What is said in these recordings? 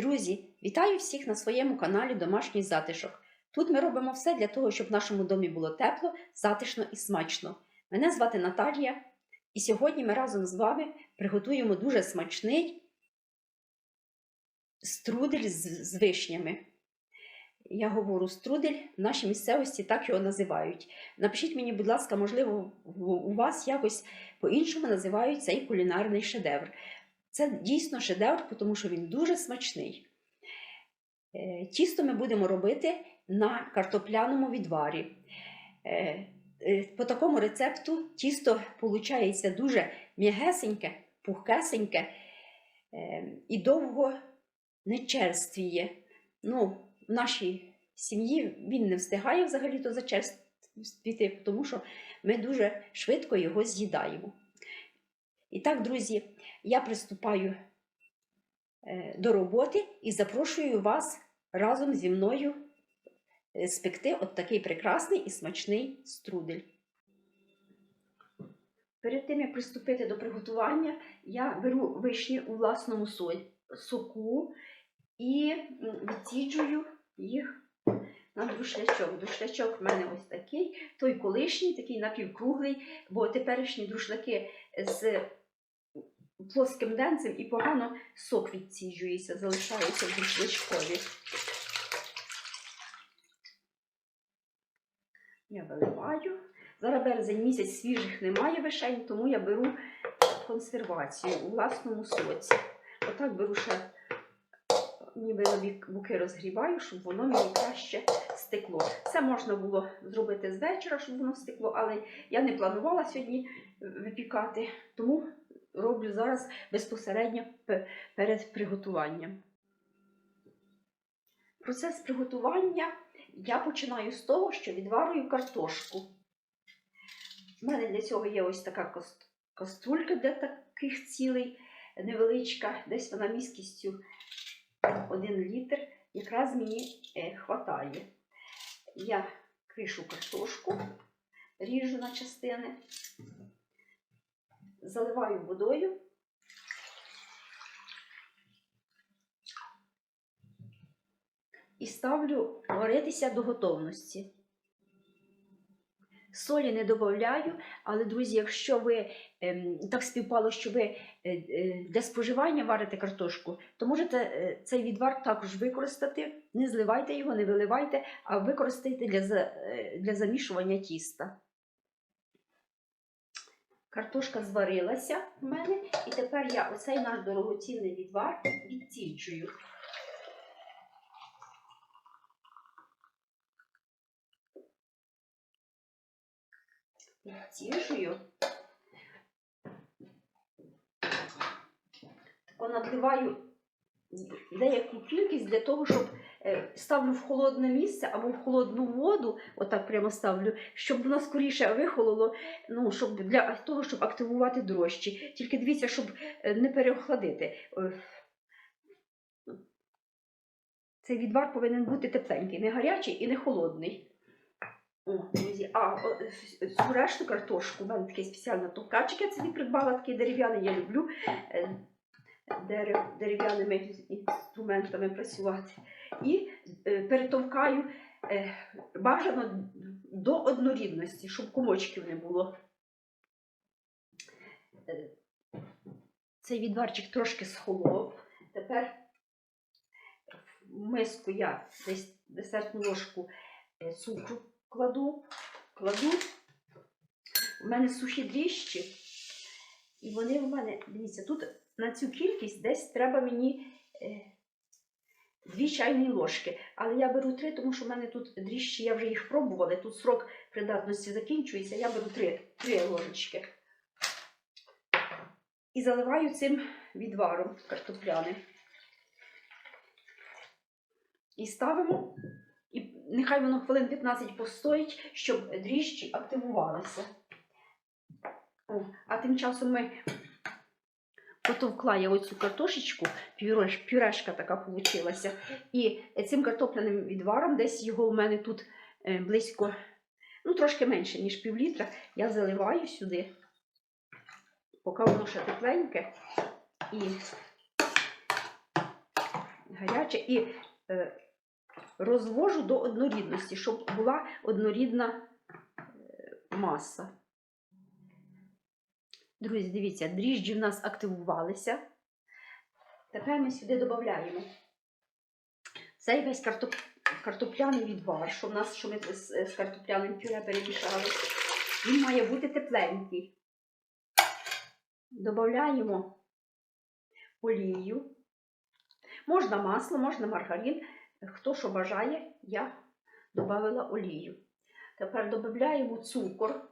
Друзі, вітаю всіх на своєму каналі Домашній затишок. Тут ми робимо все для того, щоб в нашому домі було тепло, затишно і смачно. Мене звати Наталія, і сьогодні ми разом з вами приготуємо дуже смачний струдель з, з вишнями. Я говорю струдель, в нашій місцевості так його називають. Напишіть мені, будь ласка, можливо, у вас якось по-іншому називають цей кулінарний шедевр. Це дійсно шедевр, тому що він дуже смачний. Е, Тісто ми будемо робити на картопляному відварі. Е, е, По такому рецепту тісто виходить дуже м'ягесеньке, пухкесеньке і довго не черствіє. Ну, в нашій сім'ї він не встигає взагалі-то зачерствіти, тому що ми дуже швидко його з'їдаємо. І так, друзі, я приступаю е, до роботи і запрошую вас разом зі мною е, спекти от такий прекрасний і смачний струдель. Перед тим, як приступити до приготування, я беру вишні у власному соку і відсіджую їх на друшлячок. Друшлячок в мене ось такий, той колишній, такий напівкруглий, бо теперішні друшляки з плоским денцем і погано сок відсіджується, залишається в друшлячкові. Я виливаю. Зараз березень місяць свіжих немає вишень, тому я беру консервацію у власному соці. Отак беру ще ніби буки розгріваю, щоб воно мені краще стекло. Це можна було зробити з вечора, щоб воно стекло, але я не планувала сьогодні випікати, тому роблю зараз безпосередньо перед приготуванням. Процес приготування я починаю з того, що відварюю картошку. У мене для цього є ось така кас- каструлька для таких цілей, невеличка, десь вона міськістю 1 літр. Якраз мені е, хватає. Я кришу картошку, ріжу на частини, заливаю водою. І ставлю варитися до готовності. Солі не додаю, але, друзі, якщо ви ем, так співпало, що ви е, е, для споживання варите картошку, то можете е, цей відвар також використати. Не зливайте його, не виливайте, а використайте для, для замішування тіста. Картошка зварилася в мене, і тепер я оцей наш дорогоцінний відвар відсіджую. Відсіжую. Тако надливаю деяку кількість для того, щоб ставлю в холодне місце або в холодну воду, отак прямо ставлю, щоб воно скоріше вихололо, ну, щоб для того, щоб активувати дрожчі. Тільки дивіться, щоб е, не переохладити. Е, Цей відвар повинен бути тепленький, не гарячий і не холодний. О, друзі, а цю решту картошку, у мене такий спеціальний товкачик, я собі придбала такий дерев'яний, я люблю е, дерев'яними інструментами працювати. І е, перетовкаю е, бажано до однорідності, щоб комочків не було. Е, Цей відварчик трошки схолов. Тепер в миску я десь десертну ложку цукру кладу, кладу. У мене сухі дріжджі, і вони в мене, дивіться, тут на цю кількість десь треба мені дві чайні ложки. Але я беру три, тому що в мене тут дріжджі, я вже їх пробувала, тут срок придатності закінчується, я беру три, три ложечки. І заливаю цим відваром картопляним. І ставимо, і нехай воно хвилин 15 постоїть, щоб дріжджі активувалися. О, а тим часом ми потовкла я оцю картошечку, пюреш, пюрешка така получилася. І цим картопляним відваром, десь його у мене тут е, близько, ну трошки менше, ніж пів літра, я заливаю сюди, поки воно ще тепленьке. І гаряче і е, розвожу до однорідності, щоб була однорідна е, маса. Друзі, дивіться, дріжджі в нас активувалися. Тепер ми сюди додаємо цей весь картоп... картопляний відвар, що в нас що ми з, картопляним пюре перемішали. Він має бути тепленький. Додаємо олію. Можна масло, можна маргарин. Хто що бажає, я додала олію. Тепер додаємо цукор.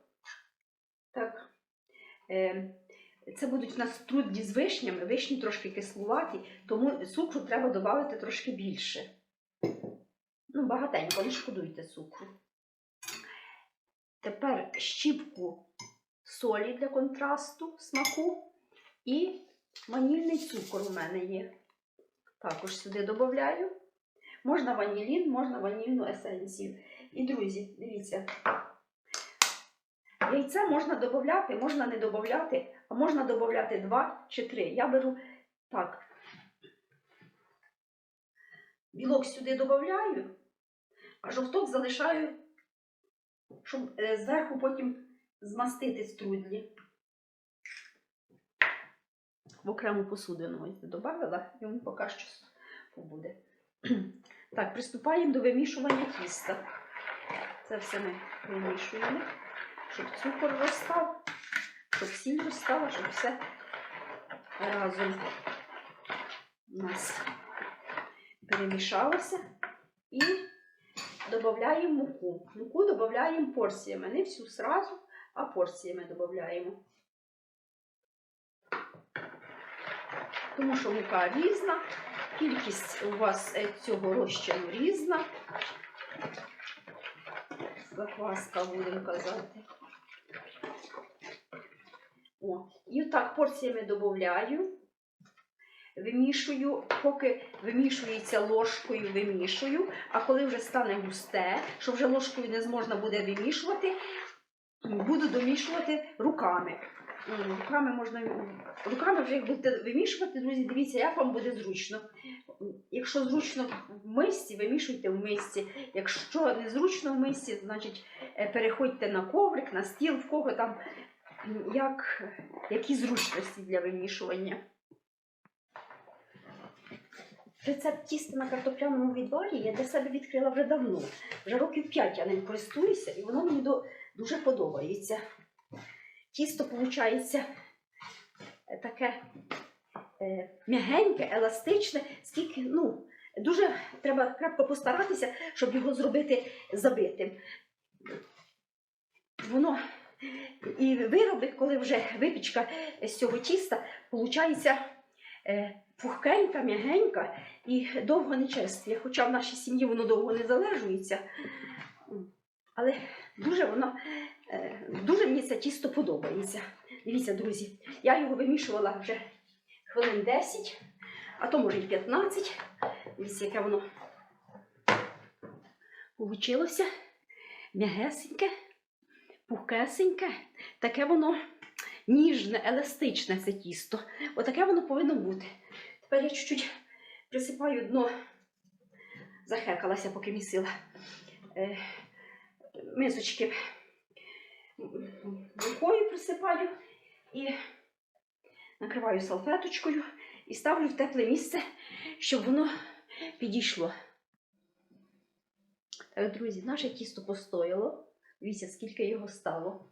Так. Е, Це будуть у нас трудні з вишнями, вишні трошки кислуваті, тому цукру треба додати трошки більше. Ну, багатенько, не шкодуйте цукру. Тепер щіпку солі для контрасту смаку і ванільний цукор у мене є. Також сюди додаю. Можна ванілін, можна ванільну есенцію. І, друзі, дивіться, яйця можна додати, можна не додати, а можна додати 2 чи 3. Я беру так. Білок сюди додаю, а жовток залишаю, щоб е, зверху потім змастити струдлі. В окрему посудину ось додала, він поки що побуде. Так, приступаємо до вимішування тіста. Це все ми вимішуємо, щоб цукор розстав, щоб сіль розстала, щоб все разом у нас перемішалося. І додаємо муку. Муку додаємо порціями, не всю сразу, а порціями додаємо. Тому що мука різна, кількість у вас е, цього розчину різна. Закваска будемо казати. О, і отак порціями додаю. Вимішую, поки вимішується ложкою, вимішую, а коли вже стане густе, що вже ложкою не зможна буде вимішувати, буду домішувати руками. М, Руками можна руками вже як будете вимішувати, друзі, дивіться, як вам буде зручно. Якщо зручно в мисці, вимішуйте в мисці. Якщо не зручно в мисці, значить е, переходьте на коврик, на стіл, в кого там як, які зручності для вимішування. Рецепт тіста на картопляному відварі я для себе відкрила вже давно. Вже років 5 я ним користуюся, і воно мені дуже подобається. Тісто виходить таке е, м'ягеньке, еластичне, скільки, ну, дуже треба крепко постаратися, щоб його зробити забитим. Воно і вироби, коли вже випічка з цього тіста, виходить е, пухкенька, м'ягенька і довго не черствіє. Хоча в нашій сім'ї воно довго не залежується. Але дуже воно е, дуже мені це тісто подобається. Дивіться, друзі, я його вимішувала вже хвилин 10, а то може й 15. Дивіться, яке воно получилося. М'ягесеньке, пухкесеньке, таке воно ніжне, еластичне це тісто. Отаке воно повинно бути. Тепер я чуть-чуть присипаю дно, захекалася, поки місила е, мисочки рукою присипаю і накриваю салфеточкою і ставлю в тепле місце, щоб воно підійшло. Так, друзі, наше тісто постояло. Дивіться, скільки його стало.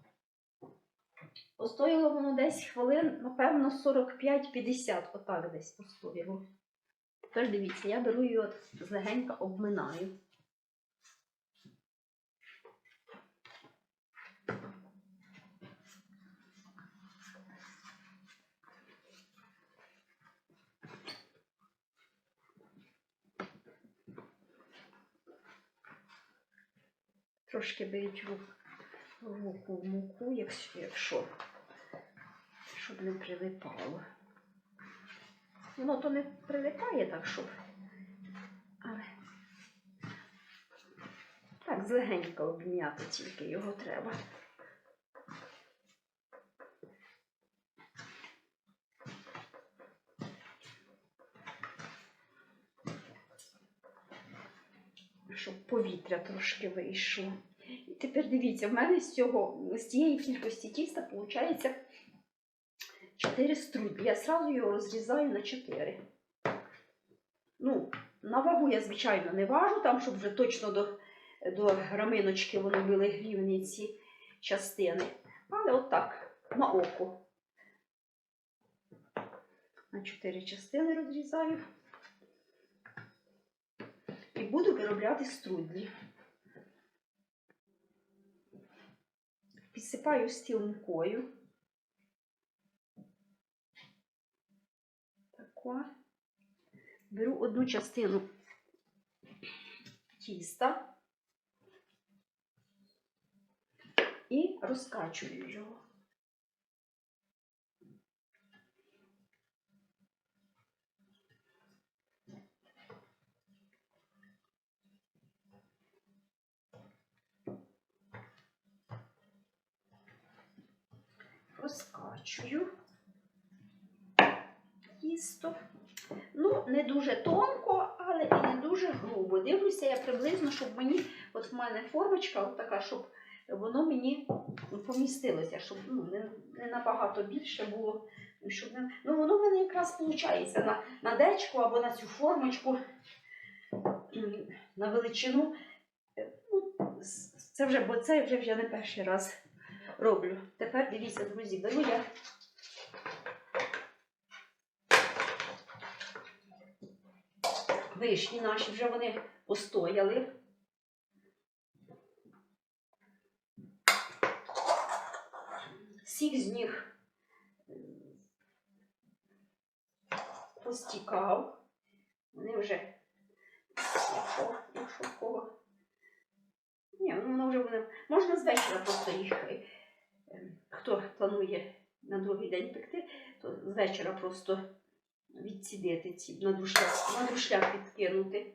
Постояло воно десь хвилин, напевно, 45-50, отак десь постояло. Тепер дивіться, я беру її от злегенька обминаю. Трошки беріть руку в муку, якщо, якщо щоб не прилипало. Воно то не прилипає так, щоб. Але так, злегенько обміняти тільки його треба. Повітря трошки вийшло. І тепер дивіться, в мене з цього, з цієї кількості тіста виходить 4 струдлі. Я одразу його розрізаю на 4. Ну, на вагу я, звичайно, не важу, там, щоб вже точно до, до граминочки вони були рівні ці частини. Але отак, на око. На 4 частини розрізаю. І буду виробляти струдлі. Підсипаю стіл мукою. Тако. Беру одну частину тіста і розкачую його. Розкачую тісто. Ну, не дуже тонко, але і не дуже грубо. Дивлюся я приблизно, щоб мені, от в мене формочка така, щоб воно мені помістилося, щоб ну, не, не набагато більше було. Щоб не... Ну, воно в мене якраз виходить на, на дечку або на цю формочку, на величину. Ну, це вже, бо це вже, вже не перший раз роблю. Тепер дивіться, друзі, беру я вишні наші, вже вони постояли. Сік з них постікав. Вони вже, якщо, якщо в кого. Ні, воно вже буде. Можна з вечора просто їх. Е, е, Хто планує на другий день пекти, то з вечора просто відсідити ці на друшляк, на.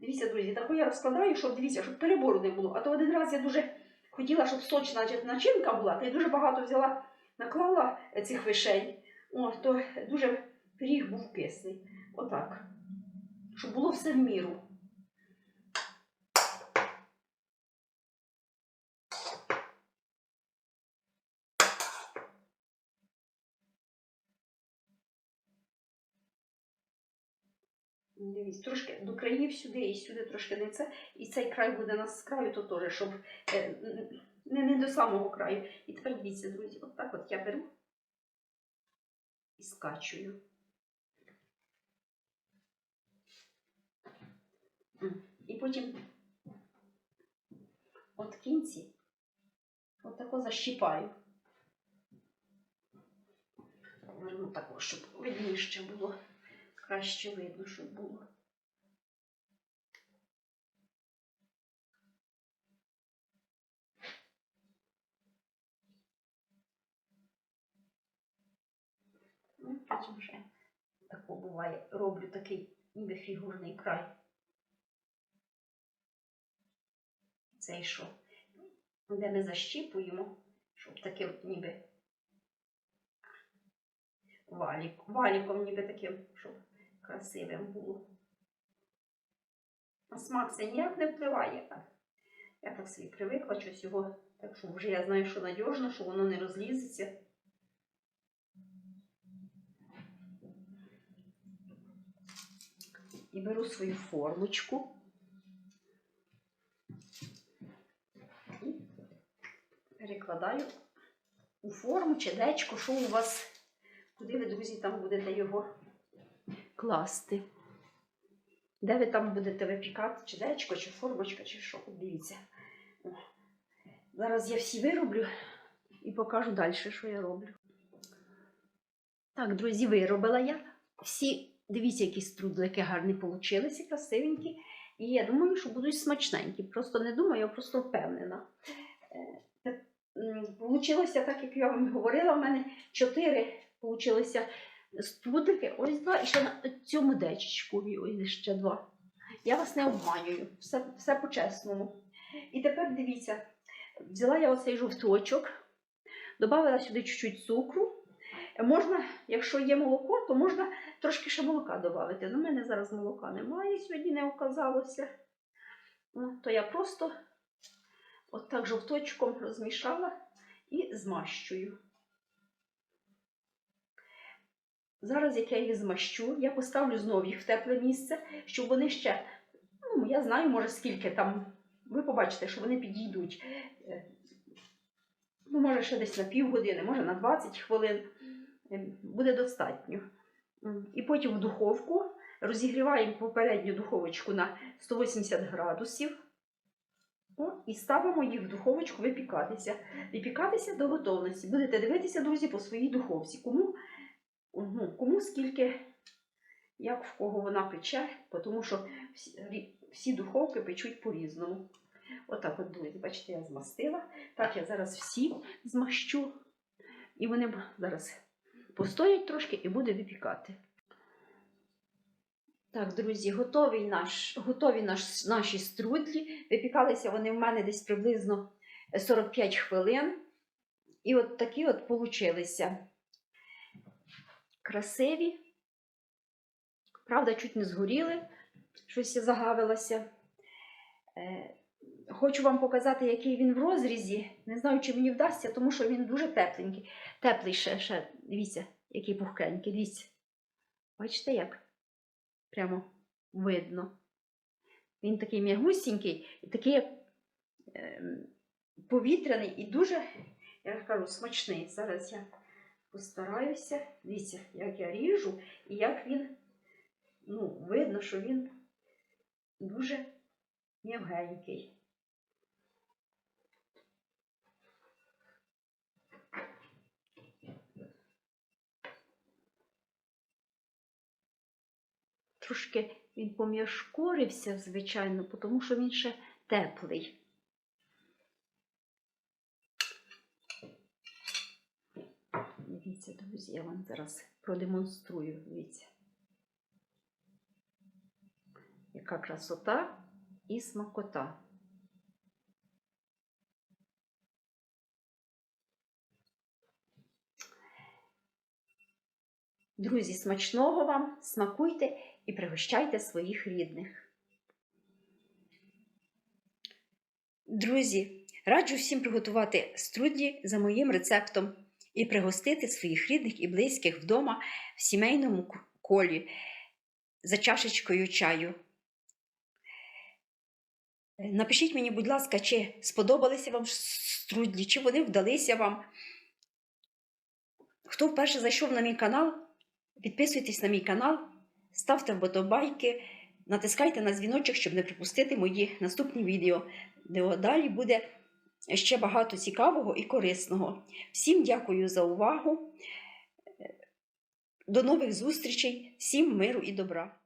Дивіться, друзі, таку я розкладаю, щоб дивіться, щоб перебору не було. А то один раз я дуже хотіла, щоб сочна начинка була, та я дуже багато взяла, наклала е, цих вишень. О, то дуже пиріг був кислий. Отак. Щоб було все в міру. Дивіться, трошки до країв сюди і сюди трошки не це. І цей край буде нас з краю, то теж, щоб е, не, не до самого краю. І тепер дивіться, друзі, от так от я беру і скачую. І потім от кінці от тако защіпаю. Верну тако, щоб видніше було краще видно, щоб було. Ну, потім вже тако буває. Роблю такий ніби фігурний край. Цей що, де ми защіпуємо, щоб таким ніби валік, валіком ніби таким, щоб красивим було. На смак це ніяк не впливає. Я так собі привикла щось його, так що вже я знаю, що надіжно, що воно не розлізеться. І беру свою формочку. І перекладаю у форму чи дечко, що у вас, куди ви, друзі, там будете його класти. Де ви там будете випікати, чи дечко, чи формочка, чи що. Дивіться. Зараз я всі вироблю і покажу далі, що я роблю. Так, друзі, виробила я. Всі, дивіться, які струдлики гарні получилися, красивенькі. І я думаю, що будуть смачненькі. Просто не думаю, я просто впевнена. Е, Получилося, так як я вам говорила, в мене чотири получилися струдлики, ось два, і ще на цьому дечечкові, ось ще два. Я вас не обманюю, все, все по-чесному. І тепер дивіться, взяла я оцей жовточок, додала сюди чуть-чуть цукру. Можна, якщо є молоко, то можна трошки ще молока додати. У мене зараз молока немає, сьогодні не оказалося. Ну, то я просто от так жовточком розмішала і змащую. Зараз, як я їх змащу, я поставлю знову їх в тепле місце, щоб вони ще, ну, я знаю, може, скільки там, ви побачите, що вони підійдуть. Е, Ну, може, ще десь на півгодини, може на 20 хвилин. Е, Буде достатньо. І потім в духовку розігріваємо попередню духовочку на 180 градусів. О, і ставимо їх в духовочку випікатися. Випікатися до готовності. Будете дивитися, друзі, по своїй духовці. Кому, ну, кому скільки, як в кого вона пече, тому що всі, всі духовки печуть по-різному. Отак, от, друзі, бачите, я змастила. Так, я зараз всі змащу. І вони зараз постоять трошки і буде випікати. Так, друзі, готові, наш, готові наш, наші струдлі. Випікалися вони в мене десь приблизно 45 хвилин. І от такі от получилися. Красиві. Правда, чуть не згоріли, щось я загавилася. Е, Хочу вам показати, який він в розрізі. Не знаю, чи мені вдасться, тому що він дуже тепленький. Теплий ще, ще. Дивіться, який пухкенький. Дивіться. Бачите як? Прямо видно. Він такий м'ягусінький і такий як ем, повітряний і дуже, я кажу, смачний. Зараз я постараюся. Дивіться, як я ріжу і як він, ну, видно, що він дуже м'ягенький. Трошки він пом'яшкорився, звичайно, тому що він ще теплий. Дивіться, друзі, я вам зараз продемонструю. Дивіться. Яка красота і смакота. Друзі, смачного вам, смакуйте і пригощайте своїх рідних. Друзі, раджу всім приготувати струдлі за моїм рецептом і пригостити своїх рідних і близьких вдома в сімейному колі за чашечкою чаю. Напишіть мені, будь ласка, чи сподобалися вам струдлі, чи вони вдалися вам. Хто вперше зайшов на мій канал, підписуйтесь на мій канал, ставте вподобайки, натискайте на дзвіночок, щоб не пропустити мої наступні відео, де далі буде ще багато цікавого і корисного. Всім дякую за увагу. До нових зустрічей, всім миру і добра!